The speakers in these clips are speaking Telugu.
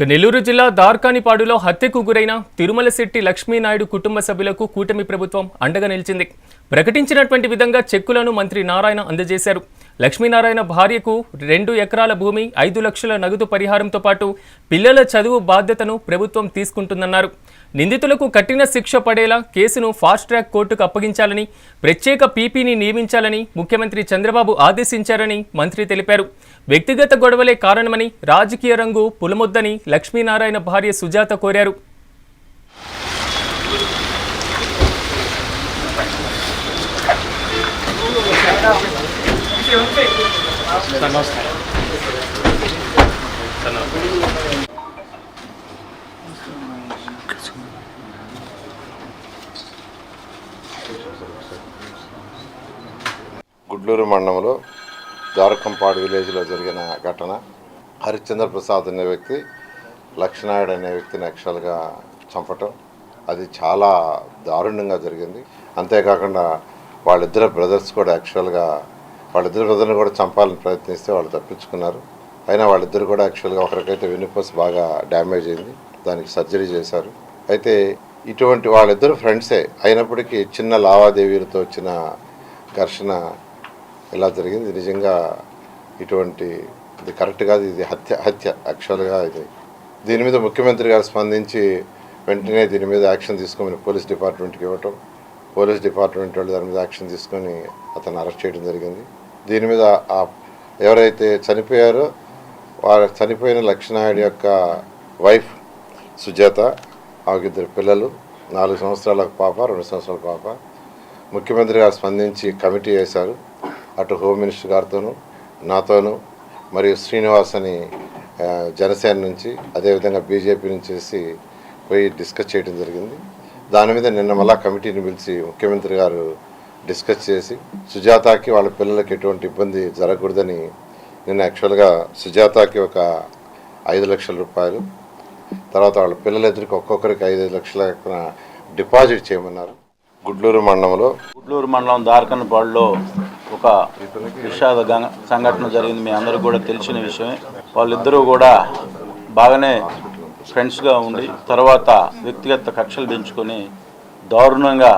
నెల్లూరు జిల్లా దార్కానిపాడులో హత్యకు గురైన తిరుమల శెట్టి లక్ష్మీనాయుడు కుటుంబ సభ్యులకు కూటమి ప్రభుత్వం అండగా నిలిచింది. ప్రకటించినటువంటి విధంగా చెక్కులను మంత్రి నారాయణ అందజేశారు. లక్ష్మీనారాయణ భార్యకు రెండు ఎకరాల భూమి ఐదు లక్షల నగదు పరిహారంతో పాటు పిల్లల చదువు బాధ్యతను ప్రభుత్వం తీసుకుంటుందన్నారు. నిందితులకు కఠిన శిక్ష పడేలా కేసును ఫాస్ట్ ట్రాక్ కోర్టుకు అప్పగించాలని ప్రత్యేక పీపీని నియమించాలని ముఖ్యమంత్రి చంద్రబాబు ఆదేశించారని మంత్రి తెలిపారు. వ్యక్తిగత గొడవలే కారణమని రాజకీయ రంగు పులమొద్దని లక్ష్మీనారాయణ భార్య సుజాత కోరారు. గుడ్లూరు మండలంలో ద్వారకంపాడు విలేజ్లో జరిగిన ఘటన. హరిశ్చంద్ర ప్రసాద్ అనే వ్యక్తి లక్ష్మణాయుడు అనే వ్యక్తిని యాక్చువల్గా చంపటం. అది చాలా దారుణంగా జరిగింది. అంతేకాకుండా వాళ్ళిద్దరు బ్రదర్స్ కూడా యాక్చువల్గా వాళ్ళిద్దరు బ్రదర్ని కూడా చంపాలని ప్రయత్నిస్తే వాళ్ళు తప్పించుకున్నారు. అయినా వాళ్ళిద్దరు కూడా యాక్చువల్గా ఒకరికైతే వెన్నుపూస బాగా డ్యామేజ్ అయింది. దానికి సర్జరీ చేశారు. అయితే ఇటువంటి వాళ్ళిద్దరు ఫ్రెండ్సే. అయినప్పటికీ చిన్న లావాదేవీలతో వచ్చిన ఘర్షణ ఇలా జరిగింది. నిజంగా ఇటువంటి ఇది కరెక్ట్ కాదు. ఇది హత్య హత్య యాక్చువల్గా ఇది. దీని మీద ముఖ్యమంత్రి గారు స్పందించి వెంటనే దీని మీద యాక్షన్ తీసుకోమని పోలీస్ డిపార్ట్మెంట్కి ఇవ్వటం పోలీస్ డిపార్ట్మెంట్ వాళ్ళు దాని మీద యాక్షన్ తీసుకొని అతను అరెస్ట్ చేయడం జరిగింది. దీని మీద ఎవరైతే చనిపోయారో వారు చనిపోయిన లక్ష్మీనాయుడు యొక్క వైఫ్ సుజాత ఆమెకి ఇద్దరు పిల్లలు నాలుగు సంవత్సరాల పాప రెండు సంవత్సరాల పాప. ముఖ్యమంత్రి గారు స్పందించి కమిటీ వేశారు. అటు హోమ్ మినిస్టర్ గారితోనూ నాతోనూ మరియు శ్రీనివాస్ అని జనసేన నుంచి అదేవిధంగా బీజేపీ నుంచి చేసి పోయి డిస్కస్ చేయడం జరిగింది. దాని మీద నిన్న మళ్ళా కమిటీని పిలిచి ముఖ్యమంత్రి గారు డిస్కస్ చేసి సుజాతకి వాళ్ళ పిల్లలకి ఎటువంటి ఇబ్బంది జరగకూడదని నిన్న యాక్చువల్గా సుజాతకి ఒక ఐదు లక్షల రూపాయలు తర్వాత వాళ్ళ పిల్లలిద్దరికి ఒక్కొక్కరికి ఐదు లక్షల డిపాజిట్ చేయమన్నారు. గుడ్లూరు మండలంలో గుడ్లూరు మండలం దార్కన్పాడులో ఒక విషాద సంఘటన జరిగింది. మీ అందరూ కూడా తెలిసిన విషయమే. వాళ్ళిద్దరూ కూడా బాగానే ఫ్రెండ్స్గా ఉండి తర్వాత వ్యక్తిగత కక్షలు పెంచుకొని దారుణంగా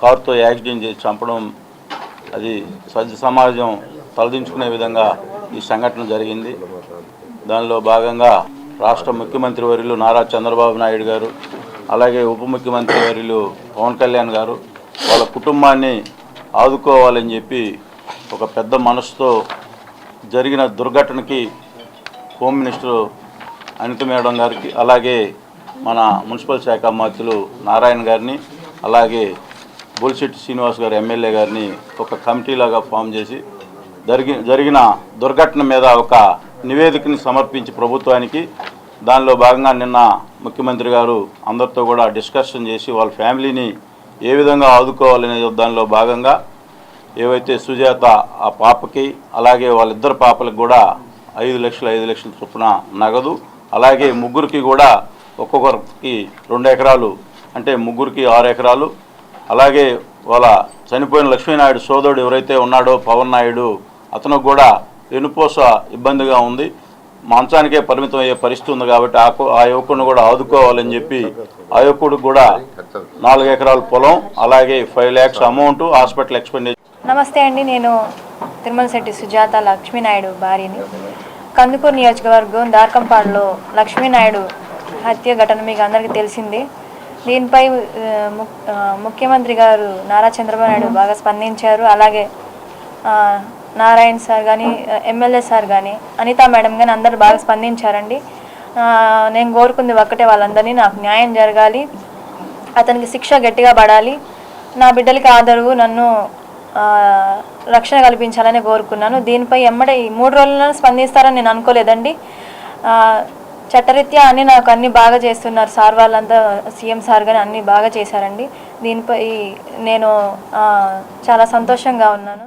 కారుతో యాక్సిడెంట్ చేసి చంపడం అది సజ్జ సమాజం తలదించుకునే విధంగా ఈ సంఘటన జరిగింది. దానిలో భాగంగా రాష్ట్ర ముఖ్యమంత్రి వర్యులు నారా చంద్రబాబు నాయుడు గారు అలాగే ఉప ముఖ్యమంత్రి వర్యులు పవన్ కళ్యాణ్ గారు వాళ్ళ కుటుంబాన్ని ఆదుకోవాలని చెప్పి ఒక పెద్ద మనసుతో జరిగిన దుర్ఘటనకి హోమ్ మినిస్టర్ అనిత మేడం గారికి అలాగే మన మున్సిపల్ శాఖ మంత్రులు నారాయణ గారిని అలాగే బొలిశెట్టి శ్రీనివాస్ గారు ఎమ్మెల్యే గారిని ఒక కమిటీలాగా ఫామ్ చేసి జరిగి జరిగిన దుర్ఘటన మీద ఒక నివేదికని సమర్పించి ప్రభుత్వానికి దానిలో భాగంగా నిన్న ముఖ్యమంత్రి గారు అందరితో కూడా డిస్కషన్ చేసి వాళ్ళ ఫ్యామిలీని ఏ విధంగా ఆదుకోవాలనే దానిలో భాగంగా ఏవైతే సుజాత ఆ పాపకి అలాగే వాళ్ళిద్దరు పాపలకు కూడా ఐదు లక్షలు ఐదు లక్షల చొప్పున నగదు అలాగే ముగ్గురికి కూడా ఒక్కొక్కరికి రెండు ఎకరాలు అంటే ముగ్గురికి ఆరు ఎకరాలు. అలాగే వాళ్ళ చనిపోయిన లక్ష్మీనాయుడు సోదరుడు ఎవరైతే ఉన్నాడో పవన్ నాయుడు అతను కూడా వెనుపోస ఇబ్బందిగా ఉంది. మంచానికే పరిమితం అయ్యే పరిస్థితి ఉంది కాబట్టి ఆ ఆ యువకుడిని కూడా ఆదుకోవాలని చెప్పి ఆ యువకుడికి కూడా నాలుగు ఎకరాల పొలం అలాగే five lakhs amount hospital expenditure నమస్తే అండి నేను తిరుమల శెట్టి సుజాత లక్ష్మీనాయుడు భార్యని. కందుకూరు నియోజకవర్గం దార్కంపాడులో లక్ష్మీనాయుడు హత్య ఘటన మీకు అందరికీ తెలిసింది. దీనిపై ముఖ్యమంత్రి గారు నారా చంద్రబాబు నాయుడు బాగా స్పందించారు. అలాగే నారాయణ్ నారాయణ సార్ కానీ ఎమ్మెల్యే సార్ కానీ అనితా మేడం కానీ అందరు బాగా స్పందించారండి. నేను కోరుకుంది ఒక్కటే వాళ్ళందరినీ నాకు న్యాయం జరగాలి అతనికి శిక్ష గట్టిగా పడాలి. నా బిడ్డలకి ఆదరవు నన్ను రక్షణ కల్పించాలని కోరుకున్నాను. దీనిపై ఎమ్మడే ఈ మూడు రోజుల్లో స్పందిస్తారని నేను అనుకోలేదండి. చట్టరీత్యా అన్ని నాకు అన్ని బాగా చేస్తున్నారు. సార్ వాళ్ళంతా సీఎం సార్ కానీ అన్ని బాగా చేశారండి. దీనిపై నేను చాలా సంతోషంగా ఉన్నాను.